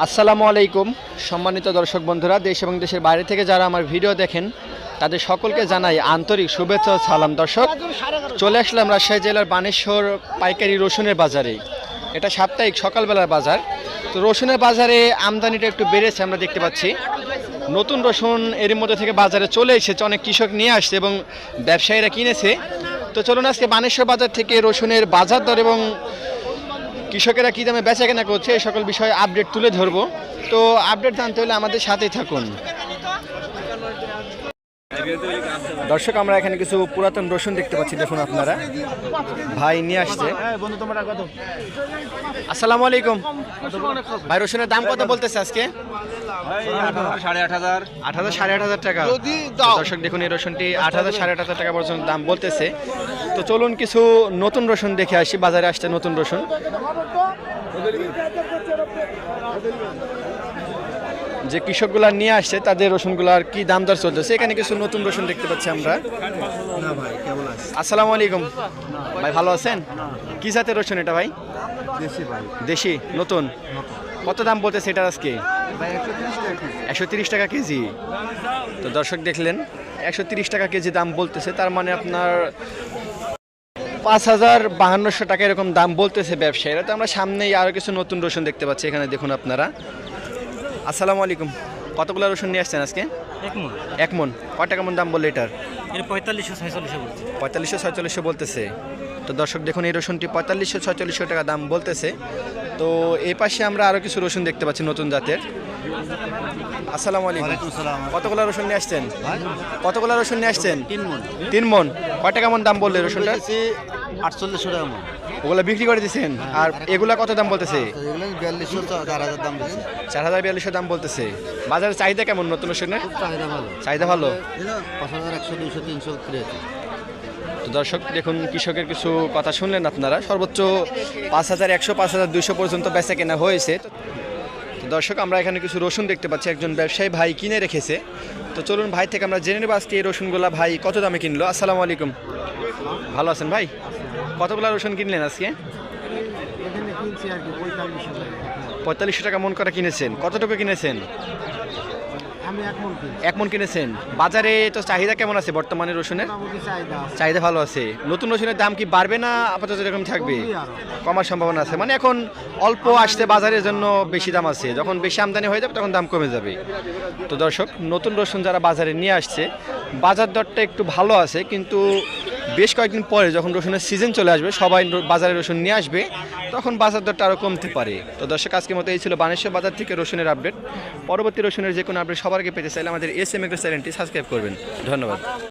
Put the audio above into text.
আসসালামু আলাইকুম, সম্মানিত দর্শক বন্ধুরা, দেশ এবং দেশের বাইরে থেকে যারা আমার ভিডিও দেখেন, তাদের সকলকে জানাই আন্তরিক শুভেচ্ছা সালাম। দর্শক, চলে আসলাম রাজশাহী জেলার বানেশ্বর পাইকারি রসুনের বাজারে। এটা সাপ্তাহিক সকালবেলার বাজার। তো রসুনের বাজারে আমদানিটা একটু বেড়েছে, আমরা দেখতে পাচ্ছি। নতুন রসুন এর মধ্যে থেকে বাজারে চলে এসেছে, অনেক কৃষক নিয়ে আসছে এবং ব্যবসায়ীরা কিনেছে। তো চলুন আজকে বানেশ্বর বাজার থেকে রসুনের বাজার দর এবং কৃষকেরা কী দামে বেচা কেনা করছে এই সকল বিষয়ে আপডেট তুলে ধরবো। তো আপডেট জানতে হলে আমাদের সাথেই থাকুন। দর্শক আমরা এখানে কিছু পুরাতন রসুন দেখতে পাচ্ছি দেখুন আপনারা। ভাই নিয়ে আসছে। আসসালামু আলাইকুম। ভাই রসুনের দাম কত বলতেছে আজকে? সাড়ে আট হাজার। আট হাজার সাড়ে আট হাজার টাকা। দর্শক দেখুন এই রসুনটি আট হাজার সাড়ে আট হাজার টাকা পর্যন্ত দাম বলতেছে। তো চলুন কিছু নতুন রসুন দেখে আসি বাজারে আসছে নতুন রসুন। যে কৃষকগুলা নিয়ে আসছে তাদের রসুনগুলার কি দাম দর চলতেছে? এখানে কিছু নতুন রসুন দেখতে পাচ্ছি আমরা। আসসালামু আলাইকুম। ভাই ভালো আছেন? কি জাতের রসুন এটা ভাই? দেশি নতুন? কত দাম বলতেছে এটা আজকে? একশো তিরিশ টাকা কেজি। তো দর্শক দেখলেন একশো তিরিশ টাকা কেজি দাম বলতেছে তার মানে আপনার পাঁচ হাজার বাহান্নশো টাকা এরকম দাম বলতেছে ব্যবসায়ীরা। তো আমরা সামনেই আরও কিছু নতুন রসুন দেখতে পাচ্ছি। এখানে দেখুন আপনারা। আসসালামু আলাইকুম। কতগুলো রসুন নিয়ে আসছেন আজকে? এক মন। এক মন। কয় টাকা মন দাম বললে এটার? এর পঁয়তাল্লিশশো ছয়চল্লিশশো বলছে। পঁয়তাল্লিশশো ছয়চল্লিশশো বলতেছে। তো দর্শক দেখুন এই রসুনটি পঁয়তাল্লিশশো ছয়চল্লিশশো টাকা দাম বলতেছে। তো এই পাশে আমরা আরও কিছু রসুন দেখতে পাচ্ছি নতুন জাতের। আসসালামু আলাইকুম। কতগুলো রসুন নিয়ে আসছেন? কতগুলো রসুন নিয়ে আসছেন? তিন মন। তিন মন। কয় টাকা মন দাম বললে রসুনটা আটচল্লিশশো টাকা মন। ওগুলো বিক্রি করে দিয়েছেন আর এগুলা কত দাম বলতেছে? চার হাজার বিয়াল্লিশশো দাম বলতেছে। বাজারের চাহিদা কেমন নতুন রসুনের চাহিদা ভালো। চাহিদা ভালো? পাঁচ হাজার একশো দুইশো তিনশো। তো দর্শক দেখুন কৃষকের কিছু কথা শুনলেন আপনারা। সর্বোচ্চ পাঁচ হাজার একশো পাঁচ হাজার দুইশো পর্যন্ত বেচা কেনা হয়েছে। তো দর্শক আমরা এখানে কিছু রসুন দেখতে পাচ্ছি। একজন ব্যবসায়ী ভাই কিনে রেখেছে। তো চলুন ভাই থেকে আমরা জেনে নেব আজকে এই রসুনগুলা ভাই কত দামে কিনলো। আসসালামু আলাইকুম। ভালো আছেন ভাই? কতগুলো রসুন কিনলেন আজকে? পঁয়তাল্লিশশো টাকা মন করা কিনেছেন। কতটুকু কিনেছেন? মন এক মন কিনেছেন। বাজারে তো চাহিদা কেমন আছে বর্তমানে রসুনের? চাহিদা ভালো আছে। নতুন রসুনের দাম কি বাড়বে না আপাতত এরকম থাকবে? কমার সম্ভাবনা আছে। মানে এখন অল্প আসতে বাজারের জন্য বেশি দাম আছে। যখন বেশি আমদানি হয়ে যাবে তখন দাম কমে যাবে। তো দর্শক নতুন রসুন যারা বাজারে নিয়ে আসছে বাজার দরটা একটু ভালো আছে কিন্তু বেশ কয়েকদিন পরে যখন রসুনের সিজন চলে আসবে, সবাই বাজারে রসুন নিয়ে আসবে, তখন বাজার দরটা আরও কমতে পারে। তো দর্শক, আজকের মতো এই ছিল বানেশ্বর বাজার থেকে রসুনের আপডেট পরবর্তী রসুনের যে কোনো আপডেট সবার আগে পেতে চাইলে আমাদের এস এম এগ্রো চ্যানেলটি সাবস্ক্রাইব করবেন। ধন্যবাদ।